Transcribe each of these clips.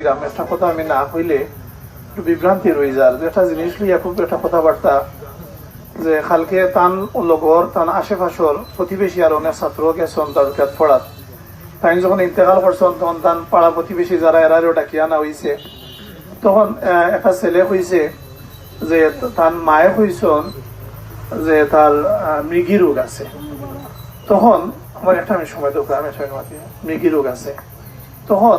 গ্রামে কথা আমি না হইলে একটু বিভ্রান্তি রয়ে যার একটা জিনিস লইয়া খুব একটা কথাবার্তা যে খালকে তান লগর, তান আশেপাশর প্রতিবেশী আর অনেক ছাত্র গেছেন তার কাত পড়াত তাই যখন ইন্তেকাল করছেন, তখন তান পাড়া প্রতিবেশী যারা এরারও ডাকিয়া আনা হয়েছে তখন একটা ছেলে হয়েছে যে তার মায়ে হয়েছেন যে তার মৃগী রোগ আছে। তখন, আমার একটা আমি সময় দোকান আমি মাতি রোগ আছে। তখন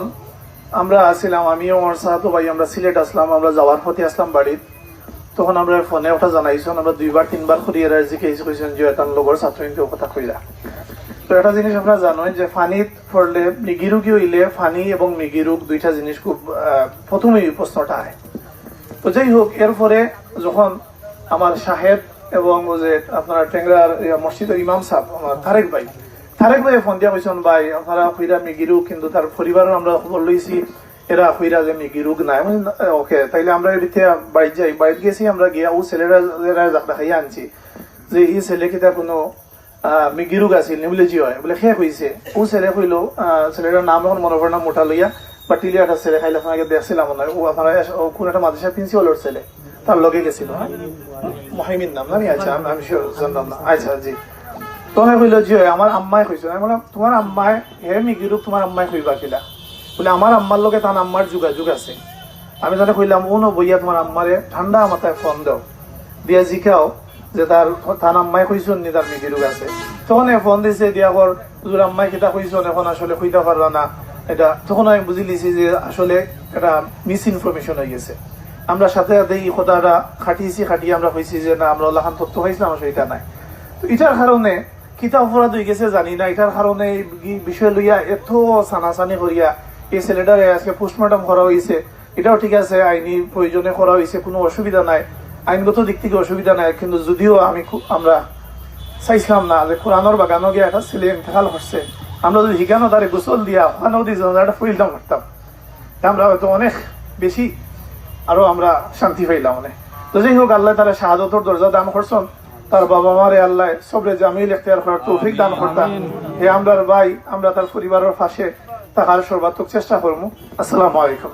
আমরা আসছিলাম আমিও আমার সাহাতো ভাই, আমরা সিলেট আসলাম, আমরা যাওয়ার পথে আসলাম বাড়িত। তখন আমরা ফোনে ওটা জানাইছেন আমরা দুইবার, তিনবার করি এরা জিজ্ঞেস করেছেন যে, এটার লগর ছাত্রীকে কথা কইলা তো একটা জিনিস আপনারা জানেন যে ফানিত পড়লে মৃগী রোগী হইলে ফানি এবং মৃগী রোগ দুইটা জিনিস খুব প্রথমেই প্রশ্নটা আয়। তো যাই হোক, এরপরে যখন আমার সাহেব এবং যে আপনার টেংরার মসজিদের ইমাম সাহেব, আমার তারেক ভাই তারেক ভাই ফোন দিয়া কইছেন ভাই, আপনারা কইরা মিগিরুক কিন্তু তার পরিবারও আমরা খবর লইছি এরা কইরা যে মিগিরুক নাই। ওকে তাইলে আমরা এদিকে বাড়ি যাই বাড়ি গেছি, আমরা গিয়া ছেলেরা যারা দেখাইয়া আনছি। যে এই ছেলে কিতা কোনো মিগিরুক আছিল নিবলে জি হয়, বলে শেষ হয়েছে ও ছেলে কইল ছেলেটার নাম এখন মনে পড়ে না মোটা লইয়া বা টিলিয়া একটা ছেলে খাইলে আপনাকে দেখছিলাম মনে হয় ও আপনারা কোন একটা মাদ্রাসা প্রিন্সিপালের ছেলে তার লগে গেছিল মহিমিন নাম না আচ্ছা আমি আমি sure না আচ্ছা জি। তখন কইল হয়, আমার আম্মাই কইছো। আমি বললাম তোমার আম্মাই হে মিগিরুক তোমার আম্মাই কইবা কিলা? বলে আমার আম্মার লগে তার আম্মার যোগাযোগ আছে। আমি তাহলে কইলাম ও বইয়া তোমার আম্মারে ঠান্ডা মাথায় ফোন দাও। দিয়া জিকাও যে তার তার আম্মাই কইছন নি তার মিগি রোগ আছে। তখন ফোন দিছে দিয়া কর তোর আম্মাই কিতা কইছন এখন আসলে কইতে পারলা না। এটা তখন আমি বুঝি লিছি যে আসলে এটা মিস ইনফরমেশন হয়ে গেছে। আমরা সাথে সাথে এই কথাটা খাটিয়েছি খাটিয়ে আমরা হয়েছি যে না আমরা লাখান তথ্য হয়েছিলাম আসলে এটা নাই। তো এটার কারণে কিতা অপরাধ হয়ে গেছে জানি না। এটার কারণে বিষয় লইয়া এত সানাসানি করিয়া এই ছেলেটারে আজকে পোস্টমর্টম করা হয়েছে এটাও ঠিক আছে, আইনি প্রয়োজনে করা হয়েছে কোনো অসুবিধা নাই। আইনগত দিক থেকে অসুবিধা নাই, কিন্তু যদিও আমি আমরা চাইছিলাম না যে কোরআনোর বাগানো গিয়ে একটা ছেলে ইন্তেকাল করছে আমরা যদি হিগানো তারে গোসল দিয়া ওখানেও দিয়ে একটা ফুলতাম করতাম আমরা হয়তো অনেক বেশি আরও আমরা শান্তি পাইলাম অনেক। তো যাই হোক, আল্লাহ তারা শাহাদতর দরজা দান করছেন তার বাবা মারে আল্লাহ সবরে জামিল এখতিয়ার করার তৌফিক দান করতাম। হে আমরার ভাই আমরা তার পরিবারের পাশে তাহার সর্বাত্মক চেষ্টা করব। আসসালামু আলাইকুম।